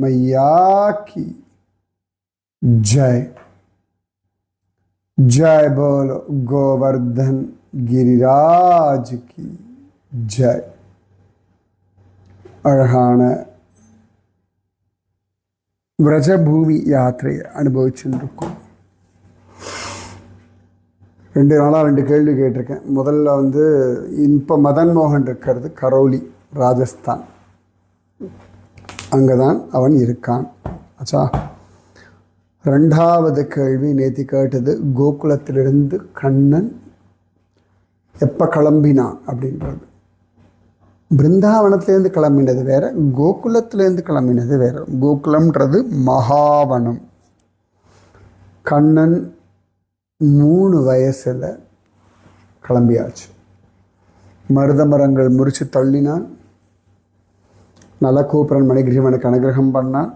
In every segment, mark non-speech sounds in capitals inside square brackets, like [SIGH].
मैया की जय जय बोलो गोवर्धन गिरिराज की जय அழகான விரஜபூமி யாத்திரையை அனுபவிச்சுருக்கோம் ரெண்டு நாளாக ரெண்டு கேள்வி கேட்டிருக்கேன் முதல்ல வந்து இப்போ மதன் மோகன் இருக்கிறது கரௌலி ராஜஸ்தான் அங்கே தான் அவன் இருக்கான். ஆச்சா ரெண்டாவது கேள்வி நேத்தி கேட்டது கோகுலத்திலிருந்து கண்ணன் எப்போ கிளம்பினான் அப்படின்றது. பிருந்தாவனத்துலேருந்து கிளம்பினது வேற கோகுலத்திலேருந்து கிளம்பினது வேற. கோகுலம்ன்றது மகாவனம். கண்ணன் மூணு வயசில் கிளம்பியாச்சு. மருத மரங்கள் முறித்து தள்ளினான். நலக்கூப்பரன் மணிகிரீவனுக்கு அனுகிரகம் பண்ணான்.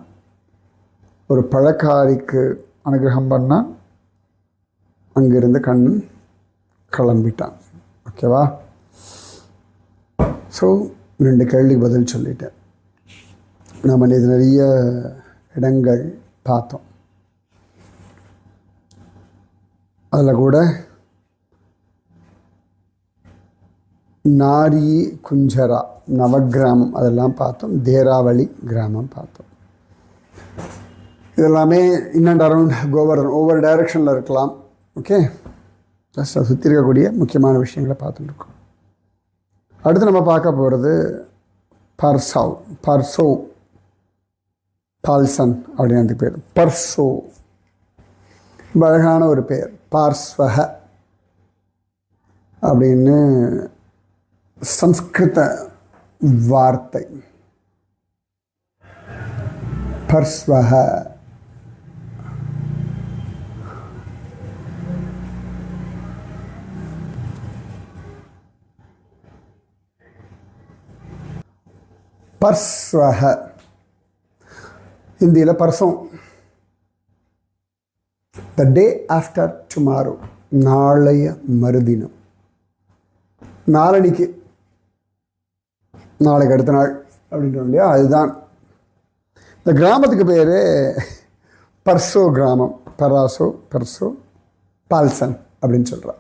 ஒரு பழக்காரிக்கு அனுகிரகம் பண்ணான். அங்கிருந்து கண்ணன் கிளம்பிட்டான். ஓகேவா ஸோ ரெண்டு கேள்விக்கு பதில் சொல்லிட்டேன். நம்ம இது நிறைய இடங்கள் பார்த்தோம். அதில் கூட நாரி குஞ்சரா நவகிராமம் அதெல்லாம் பார்த்தோம். தேராவளி கிராமம் பார்த்தோம். இதெல்லாமே இன்னண்ட் அரவுண்ட் கோவர்தன் ஒவ்வொரு டைரக்ஷனில் இருக்கலாம். ஓகே ஜஸ்ட் அதை சுற்றி இருக்கக்கூடிய முக்கியமான விஷயங்களை பார்த்துட்டுருக்கோம் அடுத்து நம்ம பார்க்க போகிறது பர்சவ் பர்சோ பால்சன் அப்படின்னு அந்த பேர். பர்சோ. அழகான ஒரு பேர். பார்ஸ்வக அப்படின்னு சம்ஸ்கிருத வார்த்தை பர்ஸ்வக பர்ஸ்வக ஹிந்தியில் பர்சம் த டே ஆஃப்டர் டுமாரோ நாளைய மறுதினம் நாளடிக்கு நாளைக்கு அடுத்த நாள் அப்படின்றோம் இல்லையா? அதுதான். இந்த கிராமத்துக்கு பேர் பர்சோ கிராமம். பராசோ பர்சோ பால்சன் அப்படின்னு சொல்கிறார்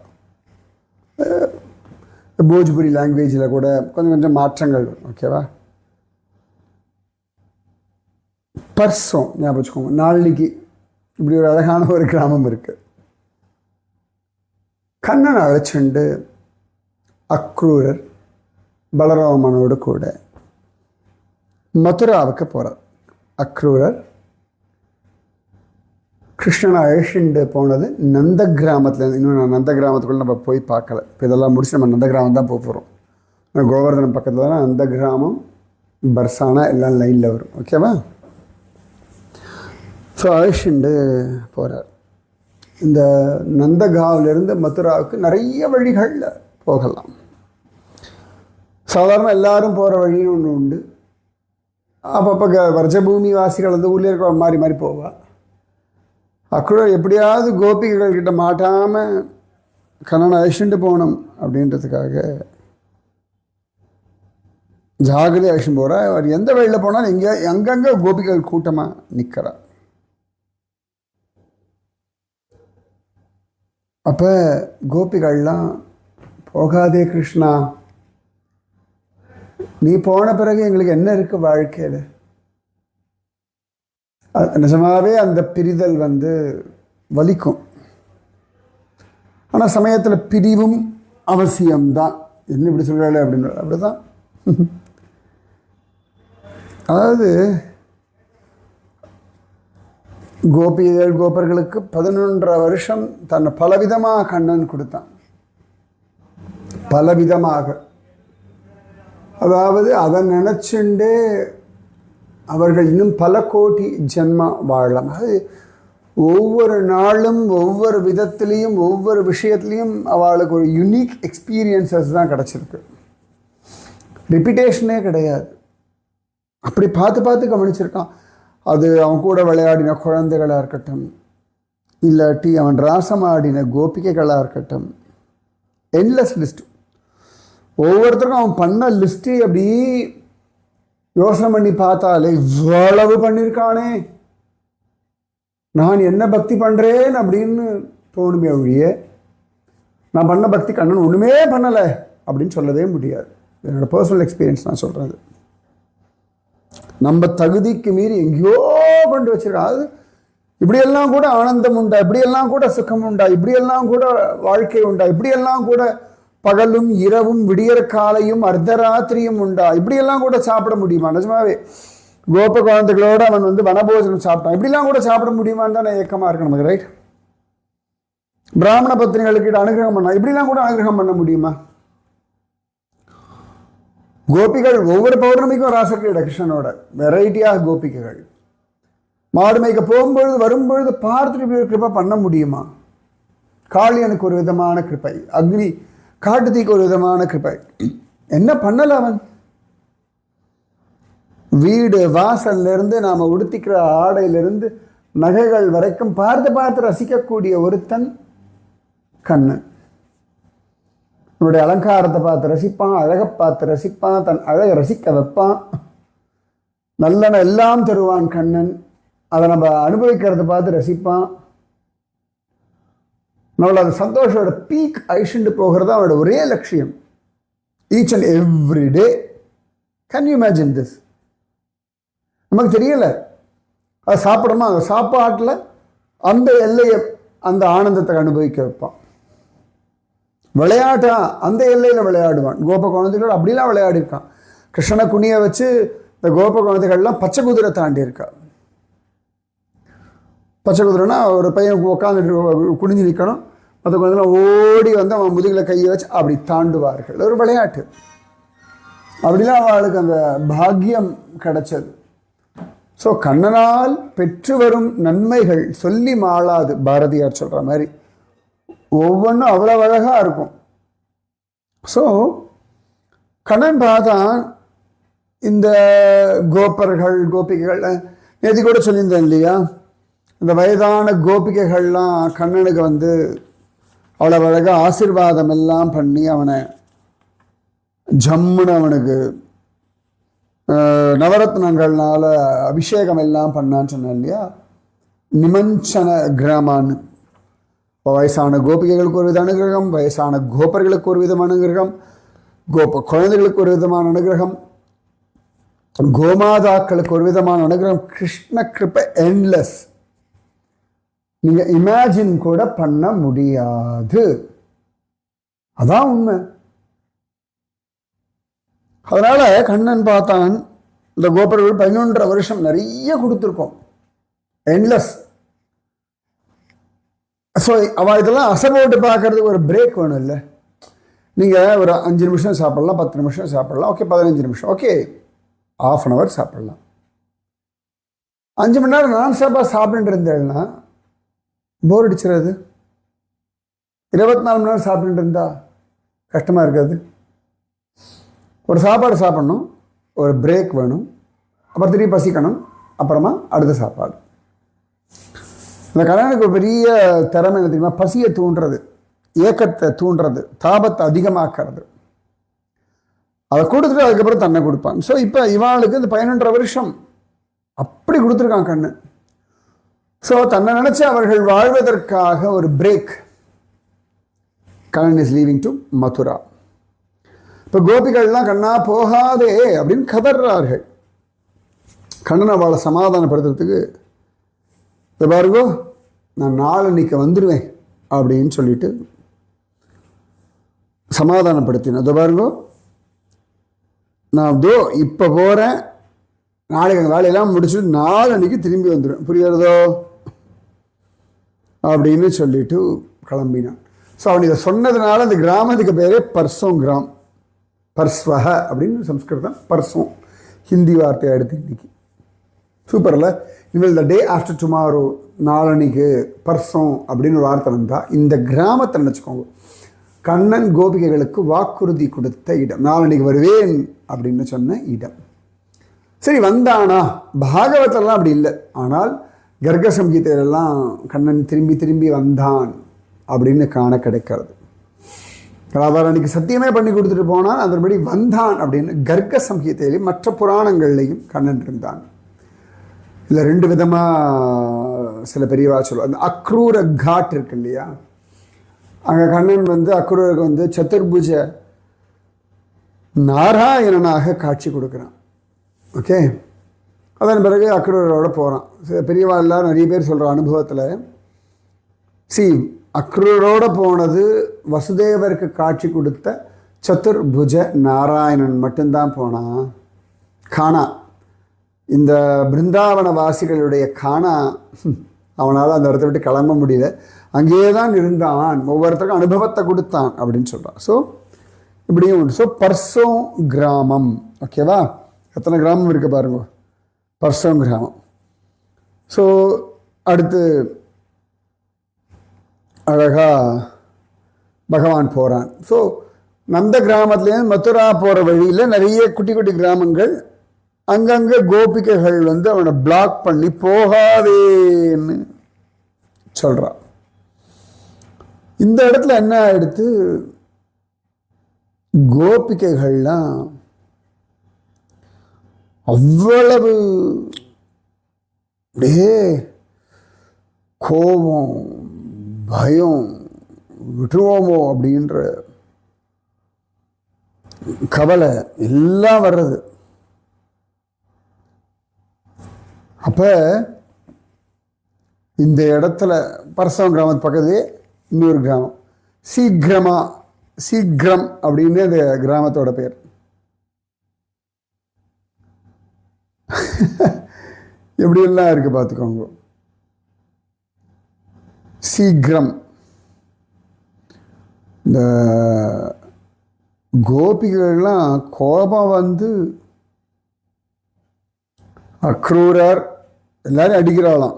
போஜ்புரி லாங்குவேஜில் கூட கொஞ்சம் கொஞ்சம் மாற்றங்கள் வரும் ஓகேவா பர்சோ ஞாபகம் வச்சுக்கோங்க. நாளைக்கு இப்படி ஒரு அழகான ஒரு கிராமம் இருக்குது கண்ணன் அழைச்சுண்டு அக்ரூரர் பலராமனோடு கூட. மதுராவுக்கு போகிறார் அக்ரூரர். கிருஷ்ணனை அழைச்சிண்டு போனது நந்த கிராமத்தில் இன்னும் நான் நந்த கிராமத்துக்குள்ள நம்ம போய் பார்க்கல. இப்போ இதெல்லாம் முடிச்சு நம்ம நந்த கிராமம் தான் போக போகிறோம் கோவர்தனம் பக்கத்தில் தான் நந்த கிராமம் பர்சானா எல்லாம் லைனில் வரும். ஓகேவா ஸோ அழிச்சுண்டு போகிறார் இந்த நந்தகாவிலிருந்து மதுராவுக்கு நிறைய வழிகளில் போகலாம். சாதாரண எல்லாரும் போகிற வழின்னு ஒன்று உண்டு அப்பப்போ க வர்ஜபூமி வாசிகள் அந்த ஊர்லேயே இருக்க மாறி மாறி போவா அக்குழ எப்படியாவது கோபிகைகள் கிட்ட மாட்டாமல் கண்ணனை அழிச்சுட்டு போகணும் அப்படின்றதுக்காக ஜாகிரதை அழைச்சிட்டு போகிறா அவர் எந்த வழியில் போனாலும் எங்கே எங்கெங்கே கோபிகள் கூட்டமாக நிற்கிறா அப்போ கோபிகள்லாம் போகாதே கிருஷ்ணா நீ போன பிறகு எங்களுக்கு என்ன இருக்கு வாழ்க்கையில்? நிஜமாகவே அந்த பிரிதல் வந்து வலிக்கும். ஆனால் சமயத்தில் பிரிவும் அவசியம்தான். என்ன இப்படி சொல்கிறாள் அப்படின்னு அப்படிதான். அதாவது கோபிகள் கோபர்களுக்கு பதினொன்றரை வருஷம் தன்னை பலவிதமாக கண்ணன் கொடுத்தான். பலவிதமாக. அதாவது அதை நினச்சுண்டே அவர்கள் இன்னும் பல கோடி ஜென்மா வாழலாம். அது ஒவ்வொரு நாளும் ஒவ்வொரு விதத்துலேயும் ஒவ்வொரு விஷயத்துலேயும் அவளுக்கு ஒரு யுனிக் எக்ஸ்பீரியன்சஸ் தான் கிடச்சிருக்கு. ரிப்பிட்டேஷனே கிடையாது. அப்படி பார்த்து பார்த்து கவனிச்சிருக்கான். அது அவன் கூட விளையாடின குழந்தைகளாக இருக்கட்டும் இல்லாட்டி அவன் ராசமாடின கோபிகைகளாக இருக்கட்டும் என்லெஸ் லிஸ்ட் ஒவ்வொருத்தருக்கும் அவன் பண்ண லிஸ்ட்டு அப்படி யோசனை பண்ணி பார்த்தாலே இவ்வளவு பண்ணியிருக்கானே நான் என்ன பக்தி பண்ணுறேன் அப்படின்னு தோணுமே ஒழிய நான் பண்ண பக்தி கண்ணன் ஒன்றுமே பண்ணலை அப்படின்னு சொல்லவே முடியாது. என்னோட பர்சனல் எக்ஸ்பீரியன்ஸ் நான் சொல்கிறது நம்ம தகுதிக்கு மீறி எங்கேயோ கொண்டு வச்சிருக்கோம் அது இப்படியெல்லாம் கூட ஆனந்தம் உண்டா இப்படியெல்லாம் கூட சுகம் உண்டா இப்படியெல்லாம் கூட வாழ்க்கை உண்டா இப்படியெல்லாம் கூட பகலும் இரவும் விடியற காலையும் அர்த்தராத்திரியும் உண்டா? இப்படியெல்லாம் கூட சாப்பிட முடியுமா? நிஜமாவே. கோப குழந்தைகளோட அவன் வந்து வனபோஜனம் சாப்பிட்டான். இப்படிலாம் கூட சாப்பிட முடியுமான்னு தான் ஏக்கமாக இருக்கு நமக்கு ரைட் பிராமண பத்திரிகளுக்கு அனுகிரகம் பண்ணா இப்படிலாம் கூட அனுகிரகம் பண்ண முடியுமா? கோபிகள் ஒவ்வொரு பௌர்ணமிக்கும் ராசக்கிரீட கிருஷ்ணனோட. வெரைட்டியாக கோபிகைகள். மாடுமைக்கு போகும்பொழுது வரும்பொழுது பார்த்துட்டு இப்படி கிருப்பை பண்ண முடியுமா? காளியனுக்கு ஒரு விதமான கிருப்பை அக்னி காட்டுத்தீக்கு ஒரு விதமான கிருப்பை என்ன பண்ணல அவன்? வீடு வாசல்லிருந்து இருந்து உடுத்திக்கிற ஆடையிலிருந்து நகைகள் வரைக்கும் பார்த்து பார்த்து ரசிக்கக்கூடிய ஒருத்தன் கண்ணன் உன்னுடைய அலங்காரத்தை பார்த்து ரசிப்பான் அழகை பார்த்து ரசிப்பான் தன் அழகை ரசிக்க வைப்பான். நல்லன எல்லாம் தருவான் கண்ணன். அதை நம்ம அனுபவிக்கிறத பார்த்து ரசிப்பான். நம்மளை அந்த சந்தோஷோட பீக் அழிச்சுட்டு போகிறது அவனோட ஒரே லட்சியம். Each and every day can you imagine this நமக்கு தெரியலை. அது சாப்பிட்றோமா அந்த சாப்பாட்டில் அந்த எல்லையை அந்த ஆனந்தத்தை அனுபவிக்க வைப்பான். விளையாட்டா அந்த எல்லையில் விளையாடுவான். கோப குழந்தைகள் அப்படிலாம் விளையாடிருக்கான். கிருஷ்ணனை குனியை வச்சு இந்த கோப குழந்தைகள்லாம் பச்சை குதிரை தாண்டி இருக்கா. பச்சை குதிரைனா ஒரு பையன் உட்காந்துட்டு குனிஞ்சு நிற்கணும் மற்ற குழந்தைலாம் ஓடி வந்து அவன் முதுகில் கையை வச்சு அப்படி தாண்டுவார்கள். ஒரு விளையாட்டு. அப்படிலாம் அவளுக்கு அந்த பாக்கியம் கிடைச்சது. ஸோ கண்ணனால் பெற்று வரும் நன்மைகள் சொல்லி மாளாது பாரதியார் சொல்கிற மாதிரி. ஒவ்வொன்றும் அவ்வளோ அழகாக இருக்கும். ஸோ கண்ணன் பார்த்தா இந்த கோப்பர்கள் கோபிகைகள் நேற்று கூட சொல்லியிருந்தேன் இல்லையா? இந்த வயதான கோபிகைகள்லாம் கண்ணனுக்கு வந்து அவ்வளோ அழகாக ஆசீர்வாதம் எல்லாம் பண்ணி அவனை ஜம்முன்னு அவனுக்கு நவரத்னங்கள்னால அபிஷேகம் எல்லாம் பண்ணான்னு சொன்னேன் இல்லையா? நிமஞ்சன கிராமான்னு. இப்போ வயசான கோபிகைகளுக்கு ஒரு வித அனுகிரகம் வயசான கோபர்களுக்கு ஒரு விதமான அனுகிரகம் கோப குழந்தைகளுக்கு ஒரு விதமான அனுகிரகம் கோமாதாக்களுக்கு ஒரு விதமான அனுகிரகம். கிருஷ்ண கிருப்ப என்லெஸ் நீங்க இமேஜின் கூட பண்ண முடியாது. அதான் உண்மை. அதனால கண்ணன் பார்த்தான். இந்த கோபர்கள் பதினொன்றரை வருஷம் நிறைய கொடுத்துருக்கோம். என்லெஸ் ஸோ அவள் இதெல்லாம் அசபோட்டு பார்க்கறதுக்கு ஒரு பிரேக் வேணும் இல்லை? நீங்கள் ஒரு அஞ்சு நிமிஷம் சாப்பிடலாம் பத்து நிமிஷம் சாப்பிடலாம். ஓகே பதினஞ்சு நிமிஷம். ஓகே ஆஃப் அன் ஹவர் சாப்பிடலாம். அஞ்சு மணி நேரம் நான் சாப்பாக சாப்பிட்டுட்டு இருந்தேன்னா போர் அடிச்சிடாது. இருபத்தி நாலு மணி நேரம் சாப்பிட்டுட்டு இருந்தால் கஷ்டமாக இருக்காது. ஒரு சாப்பாடு சாப்பிடணும். ஒரு பிரேக் வேணும். அப்புறம் திரும்பி பசிக்கணும். அப்புறமா அடுத்த சாப்பாடு. இந்த கல்யாணத்துக்கு ஒரு பெரிய திறமை என்ன தெரியுமா? பசியை தூண்டுறது. ஏக்கத்தை தூண்டுறது. தாபத்தை அதிகமாக்குறது. அதை கொடுத்துட்டு அதுக்கப்புறம் தன்னை கொடுப்பாங்க ஸோ இப்போ இவாளுக்கு இந்த பதினொன்றரை வருஷம் அப்படி கொடுத்துருக்கான் கண்ணு. ஸோ தன்னை நினச்சி அவர்கள் வாழ்வதற்காக ஒரு break Kannan is leaving to Mathura இப்போ கோபிகள்லாம் கண்ணா போகாதே அப்படின்னு கதறார்கள். கண்ணன் அவளை சமாதானப்படுத்துறதுக்கு இதை பாருங்கோ நான் நாளன்னைக்கு வந்துடுவேன் அப்படின்னு சொல்லிட்டு சமாதானப்படுத்தினேன் இதோ பாருங்கோ நான் தோ இப்போ போகிறேன் நாளைக்கு அந்த வேலையெல்லாம் முடிச்சுட்டு நாளன்னைக்கு திரும்பி வந்துடுவேன் புரியுறதோ அப்படின்னு சொல்லிட்டு கிளம்பினான். ஸோ அவன் இதை சொன்னதுனால அந்த கிராமத்துக்கு பேரே பர்சோம் கிராம். பர்ஸ்வஹ அப்படின்னு சம்ஸ்கிருதம். பர்சோம் ஹிந்தி வார்த்தையை எடுத்து இன்னைக்கு. சூப்பரில் இனிமேல் த டே ஆஃப்டர் டுமாரோ நாளன்னைக்கு பர்சம் அப்படின்னு ஒரு வார்த்தை வந்தால் இந்த கிராமத்தை நினச்சிக்கோங்க. கண்ணன் கோபிகைகளுக்கு வாக்குறுதி கொடுத்த இடம். நாளனிக்கு வருவேன் அப்படின்னு சொன்ன இடம். சரி வந்தானா? பாகவதெல்லாம் அப்படி இல்லை. ஆனால் கர்க்க சங்கீதையிலெல்லாம் கண்ணன் திரும்பி திரும்பி வந்தான் அப்படின்னு காண கிடைக்கிறது. அவர் அன்னைக்கு சத்தியமே பண்ணி கொடுத்துட்டு போனால் அதன்படி வந்தான் அப்படின்னு கர்க்க சங்கீதையிலையும் மற்ற புராணங்கள்லையும் கண்ணன் இருந்தான். இல்லை ரெண்டு விதமாக சில பெரியவா சொல்லுவாங்க. அந்த அக்ரூர காட் இருக்கு இல்லையா? அங்கே கண்ணன் வந்து அக்ரூருக்கு வந்து சத்துர்புஜ நாராயணனாக காட்சி கொடுக்குறான். ஓகே? அதன் பிறகு அக்ரூரோட போகிறான் பெரியவா எல்லாம் நிறைய பேர் சொல்கிற அனுபவத்தில் சி அக்ரூரோட போனது வசுதேவருக்கு காட்சி கொடுத்த சதுர்புஜ நாராயணன் மட்டும்தான் போனான் காணா. இந்த பிருந்தாவன வாசிகளுடைய காணா அவனால் அந்த இடத்த விட்டு கிளம்ப முடியல. அங்கேயே தான் இருந்தான். ஒவ்வொருத்தருக்கும் அனுபவத்தை கொடுத்தான் அப்படின்னு சொல்கிறான் ஸோ இப்படியும் உண்டு. ஸோ பர்சோ கிராமம் ஓகேவா எத்தனை கிராமம் இருக்குது பாருங்கள் பர்சவம் கிராமம் ஸோ அடுத்து அழகாக பகவான் போகிறான் ஸோ நந்த கிராமத்துலேருந்து மதுரா போகிற வழியில் நிறைய குட்டி குட்டி கிராமங்கள் அங்கங்கே கோபிகைகள் வந்து அவனை பிளாக் பண்ணி போகாதேன்னு சொல்கிறான் இந்த இடத்துல என்ன ஆயிடுத்து கோபிகைகள்லாம் அவ்வளவு அப்படியே கோபம் பயம் விட்டுருவோமோ அப்படின்ற கவலை எல்லாம் வர்றது. அப்போ இந்த இடத்துல பரசவம் கிராமத்து பக்கத்துலேயே இன்னொரு கிராமம். சீக்கிரமா சீக்கிரம் அப்படின்னு அந்த கிராமத்தோட பேர். [LAUGHS] எப்படியெல்லாம் இருக்குது பார்த்துக்கோங்க. சீக்கிரம். இந்த கோபிகள்லாம் கோபம் வந்து அக்ரூரர் எல்லாரும் அடிக்கிறாளாம்.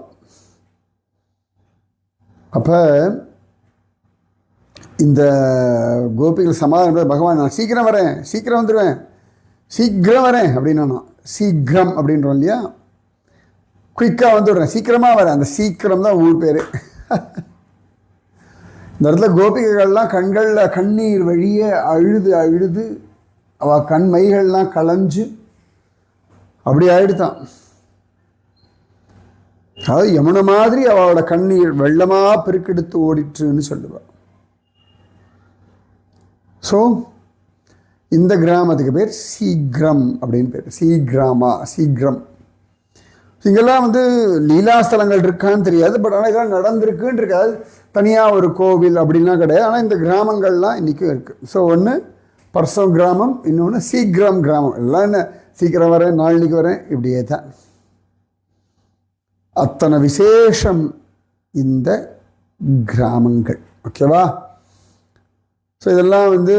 அப்போ இந்த கோபிகள் சமாதானம் பகவான் நான் சீக்கிரம் வரேன் சீக்கிரம் வந்துடுவேன் சீக்கிரம் வரேன் அப்படின்னா சீக்கிரம் அப்படின்றோம் இல்லையா? குயிக்காக வந்துடுறேன் சீக்கிரமாக வரேன் அந்த சீக்கிரம் தான் ஊர் பேர். இந்த இடத்துல கோபிகைகள்லாம் கண்களில் கண்ணீர் வழியே அழுது அழுது அவள் கண் மைகள்லாம் களைஞ்சு அப்படி ஆயிடுதான். அதாவது யமுனை மாதிரி அவளோட கண்ணீர் வெள்ளமாக பெருக்கெடுத்து ஓடிட்டுன்னு சொல்லுவாள் ஸோ இந்த கிராமத்துக்கு பேர் சீக்கிரம் அப்படின்னு பேர். சீக்கிராமா சீக்கிரம் இங்கெல்லாம் வந்து லீலாஸ்தலங்கள் இருக்கான்னு தெரியாது. பட் ஆனால் இதெல்லாம் நடந்திருக்குன்னு இருக்காது தனியாக ஒரு கோவில் அப்படின்லாம் கிடையாது. ஆனால் இந்த கிராமங்கள்லாம் இன்றைக்கும் இருக்குது ஸோ ஒன்று பர்சம் கிராமம் இன்னொன்று சீக்கிரம் கிராமம். எல்லாம் என்ன? சீக்கிரம் வரேன் நாளைக்கு வரேன் இப்படியே தான். அத்தனை விசேஷம் இந்த கிராமங்கள். ஓகேவா ஸோ இதெல்லாம் வந்து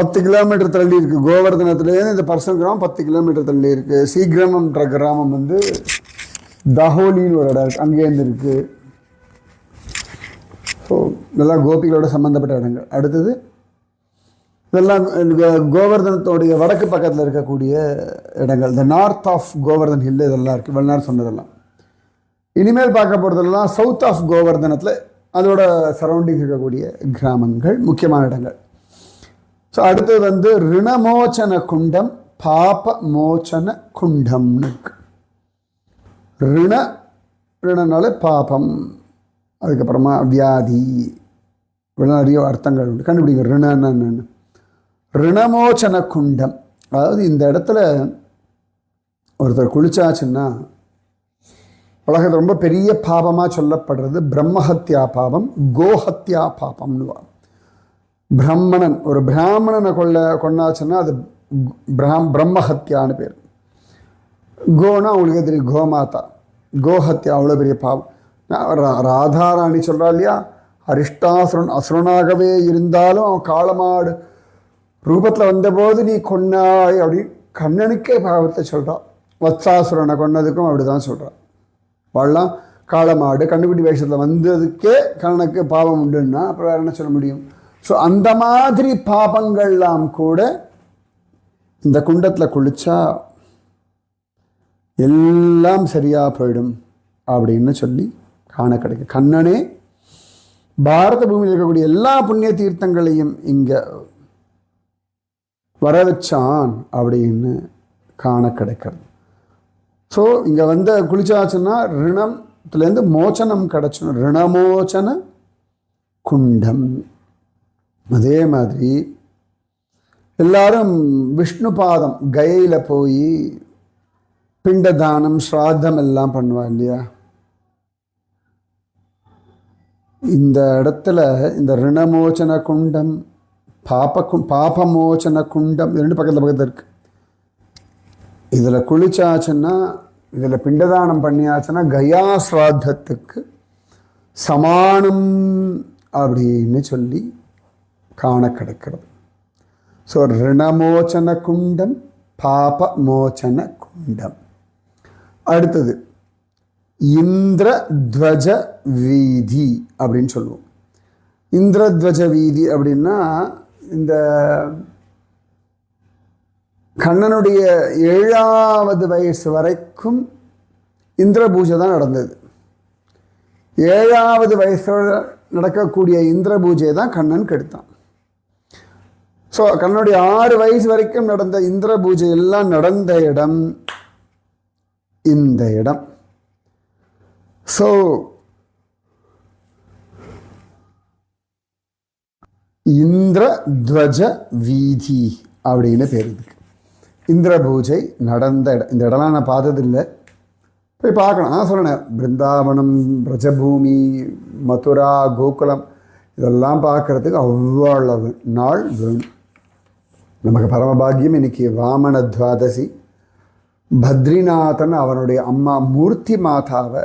பத்து கிலோமீட்டர் தள்ளி இருக்குது கோவர்தனத்துலேருந்து இந்த பர்சன் கிராமம் பத்து கிலோமீட்டர் தள்ளி இருக்குது சீக்கிரமன்ற கிராமம் வந்து தஹோலின்னு ஒரு இடம் இருக்குது அங்கேருந்து இருக்குது ஸோ இதெல்லாம் கோபிகளோட சம்மந்தப்பட்ட இடங்கள். அடுத்தது இதெல்லாம் கோவர்தனத்தோடைய வடக்கு பக்கத்தில் இருக்கக்கூடிய இடங்கள். The north of Govardhan hill இதெல்லாம் இருக்குது வெளிநாடு சொன்னதெல்லாம். இனிமேல் பார்க்க போகிறதெல்லாம் சவுத் ஆஃப் கோவர்தனத்தில் அதோட சரௌண்டிங் இருக்கக்கூடிய கிராமங்கள் முக்கியமான இடங்கள். ஸோ அடுத்தது வந்து ரிணமோச்சன குண்டம் பாப மோச்சன குண்டம்னு இருக்கு. ரிண ரிணனால பாபம் அதுக்கப்புறமா வியாதி இவ்வளோ நிறைய அர்த்தங்கள் உண்டு கண்டுபிடிங்க ரிணன்னு ரிணமோச்சன குண்டம். அதாவது இந்த இடத்துல ஒருத்தர் குளிச்சாச்சுன்னா உலகத்தில் ரொம்ப பெரிய பாபமாக சொல்லப்படுறது பிரம்மஹத்யா பாபம் கோஹத்யா பாபம்னு பிரம்மணன் ஒரு பிராமணனை கொள்ள கொண்டாச்சுன்னா அது பிராம் பிரம்மஹத்யான்னு பேர். கோனா அவங்களுக்கு தெரியும் கோமாதா. கோஹத்யா அவ்வளோ பெரிய பாவம். ரா- ராதாராணி சொல்கிறா இல்லையா? அரிஷ்டாசுரன் அசுரனாகவே இருந்தாலும் அவன் காளமாடு ரூபத்தில் வந்தபோது நீ கொன்னாய் அப்படி கண்ணனுக்கே பாவத்தை சொல்கிறான் வத்சாசுரனை கொன்னதுக்கும் அப்படி தான் சொல்கிறான் வாழலாம் காளமாடு கண்ணுக்குட்டி வேஷத்தில் வந்ததுக்கே கண்ணனுக்கு பாவம் உண்டுன்னா அப்புறம் வேறு என்ன சொல்ல முடியும்? ஸோ அந்த மாதிரி பாபங்கள்லாம் கூட இந்த குண்டத்தில் குளிச்சா எல்லாம் சரியாக போயிடும் அப்படின்னு சொல்லி காண கிடைக்கும் கண்ணனே பாரத பூமியில் இருக்கக்கூடிய எல்லா புண்ணிய தீர்த்தங்களையும் இங்கே வர வச்சான் அப்படின்னு காண கிடைக்கிறது ஸோ இங்கே வந்து குளிச்சாச்சுன்னா ரிணத்துலேருந்து மோச்சனம் கிடச்சிடும். ரிணமோச்சன குண்டம். அதே மாதிரி எல்லாரும் விஷ்ணு பாதம் கயையில் போய் பிண்டதானம் ஸ்ராத்தம் எல்லாம் பண்ணுவா இல்லையா? இந்த இடத்துல இந்த ரிணமோச்சன குண்டம் பாப கு பாபமோச்சன குண்டம் ரெண்டு பக்கத்தில் பக்கத்தில் இருக்கு. இதில் குளிச்சாச்சுன்னா இதில் பிண்டதானம் பண்ணியாச்சுன்னா கயா ஸ்ராத்தத்துக்கு சமானம் அப்படின்னு சொல்லி காண கிடைக்கிறது ஸோ ரிணமோச்சன குண்டம் பாபமோச்சன குண்டம் அடுத்தது இந்திரத்வஜ வீதி அப்படின்னு சொல்லுவோம். இந்திரத்வஜ வீதி அப்படின்னா இந்த கண்ணனுடைய ஏழாவது வயசு வரைக்கும் இந்திர பூஜை தான் நடந்தது. ஏழாவது வயசோட நடக்கக்கூடிய இந்திர பூஜையை தான் கண்ணன் கெடுத்தான். ஸோ கண்ணனுடைய ஆறு வயசு வரைக்கும் நடந்த இந்திர பூஜை எல்லாம் நடந்த இடம் இந்த இடம். ஸோ இந்திரத்வஜ வீதி அப்படின்னு பேர் இதுக்கு. இந்திர பூஜை நடந்த இடம் இந்த இடம்லாம் நான் பார்த்ததில்லை. போய் பார்க்கணும். நான் சொன்னேன் பிருந்தாவனம் பிரஜபூமி மதுரா கோகுலம் இதெல்லாம் பார்க்குறதுக்கு அவ்வளவு நாள் வேணும். நமக்கு பரமபாகியம் இன்னைக்கு வாமன துவாதசி. பத்ரிநாதன் அவனுடைய அம்மா மூர்த்தி மாதாவை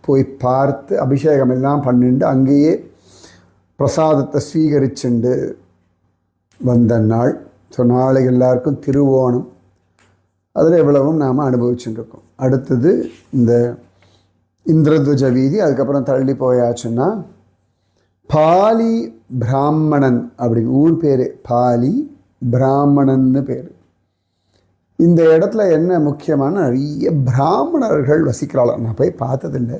போய் பார்த்து அபிஷேகம் எல்லாம் பண்ணிட்டு அங்கேயே பிரசாதத்தை ஸ்வீகரிச்சுண்டு வந்த நாள். ஸோ நாளை எல்லாருக்கும் திருவோணம். அதில் எவ்வளவும் நாம் அனுபவிச்சுட்டுருக்கோம். அடுத்தது இந்த இந்திரத்வஜ வீதி அதுக்கப்புறம் தள்ளி போயாச்சுன்னா பாலி பிராமணன் அப்படின்னு ஊர் பேர் பாலி பிராமணன்னு பேர். இந்த இடத்துல என்ன முக்கியமான நிறைய பிராமணர்கள் வசிக்கிறாள் நான் போய் பார்த்ததில்லை.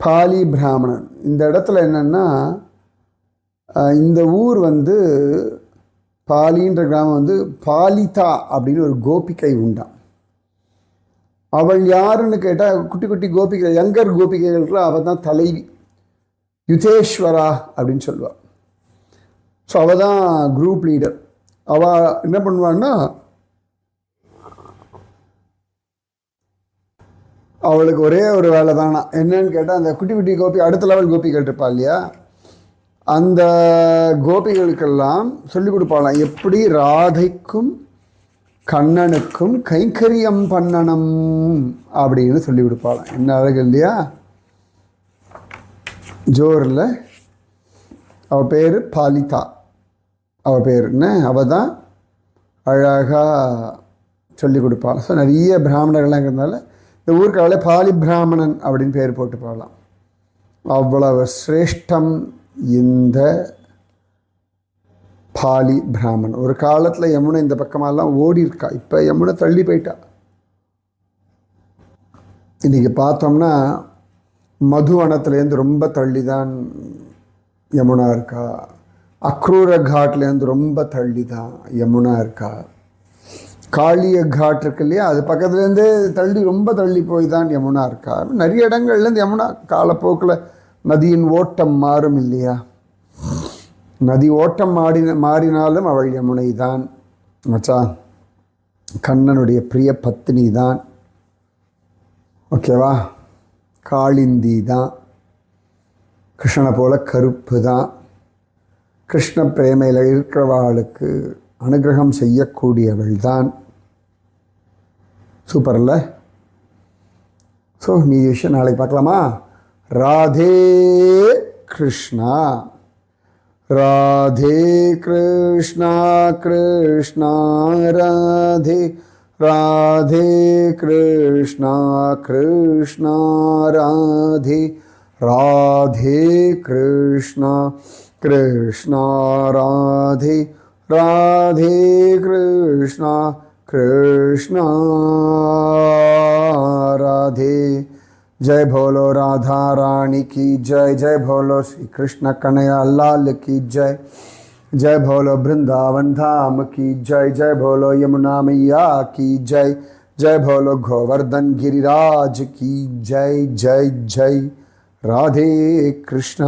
பாலி பிராமணன். இந்த இடத்துல என்னென்னா இந்த ஊர் வந்து பாலின்ற கிராமம் வந்து பாலிதா அப்படின்னு ஒரு கோபிகை உண்டான் அவள் யாருன்னு கேட்டால் குட்டி குட்டி கோபிகை யங்கர் கோபிகைகளுக்குலாம் அவள் தான் தலைவி. யுதேஸ்வரா அப்படின்னு சொல்லுவாள் ஸோ அவள் தான் குரூப் லீடர் அவள் என்ன பண்ணுவான்னா அவளுக்கு ஒரே ஒரு வேலை தானா என்னன்னு கேட்டால் அந்த குட்டி குட்டி கோபி அடுத்த லெவல் கோபிகள் இருப்பா இல்லையா? அந்த கோபிகளுக்கெல்லாம் சொல்லிக் கொடுப்பாளாம் எப்படி ராதைக்கும் கண்ணனுக்கும் கைங்கரியம் பண்ணணும்? அப்படின்னு சொல்லி கொடுப்பாளாம். என்ன அழகு இல்லையா? ஜோரில் அவள் பேர் பாலிதா. அவள் பேர் என்ன? அவள் தான் அழகாக சொல்லி கொடுப்பாள். ஸோ நிறைய பிராமணர்கள்லாம் இருக்கிறதுனால இந்த ஊருக்கு அவளே பாலி பிராமணன் அப்படின்னு பேர் போட்டு போகலாம். அவ்வளவு சிரேஷ்டம் இந்த பாலி பிராமன் ஒரு காலத்தில் யமுனை இந்த பக்கமெல்லாம் ஓடி இருக்கா. இப்போ யமுனை தள்ளி போயிட்டா. இன்றைக்கி பார்த்தோம்னா மதுவனத்துலேருந்து ரொம்ப தள்ளி தான் யமுனா இருக்கா. அக்ரூர காட்லேருந்து ரொம்ப தள்ளி தான் யமுனா இருக்கா. காளிய காட் இருக்கு இல்லையா அது பக்கத்துலேருந்தே தள்ளி ரொம்ப தள்ளி போய் தான் யமுனா இருக்கா. நிறைய இடங்கள்லேருந்து யமுனா காலப்போக்கில் நதியின் ஓட்டம் மாறும் இல்லையா. நதி ஓட்டம் மாடின மாறினாலும் அவள் யமுனை தான் மச்சா கண்ணனுடைய பிரிய பத்தினி தான் ஓகேவா. காளிந்தி தான் கிருஷ்ணனை போல கருப்பு தான் கிருஷ்ண பிரேமையில் இருக்கிறவாளுக்கு அனுகிரகம் செய்யக்கூடியவள் தான் சூப்பரில். ஸோ மீதி விஷயம் நாளைக்கு பார்க்கலாமா? ராதே கிருஷ்ணா. ராதே கிருஷ்ணா கிருஷ்ணா ராதே. ராதே கிருஷ்ணா கிருஷ்ணா ராதே. राधे कृष्णा कृष्णा राधे राधे कृष्णा कृष्णा राधे। जय भोलो राधा रानी की जय जय भोलो श्री कृष्ण कन्हैया लाल की जय। जय भोलो वृंदावन धाम की जय जय भोलो यमुना मैया की जय। जय भोलो गोवर्धन गिरिराज की जय जय जय। ਰਾਧੇ ਕ੍ਰਿਸ਼ਨ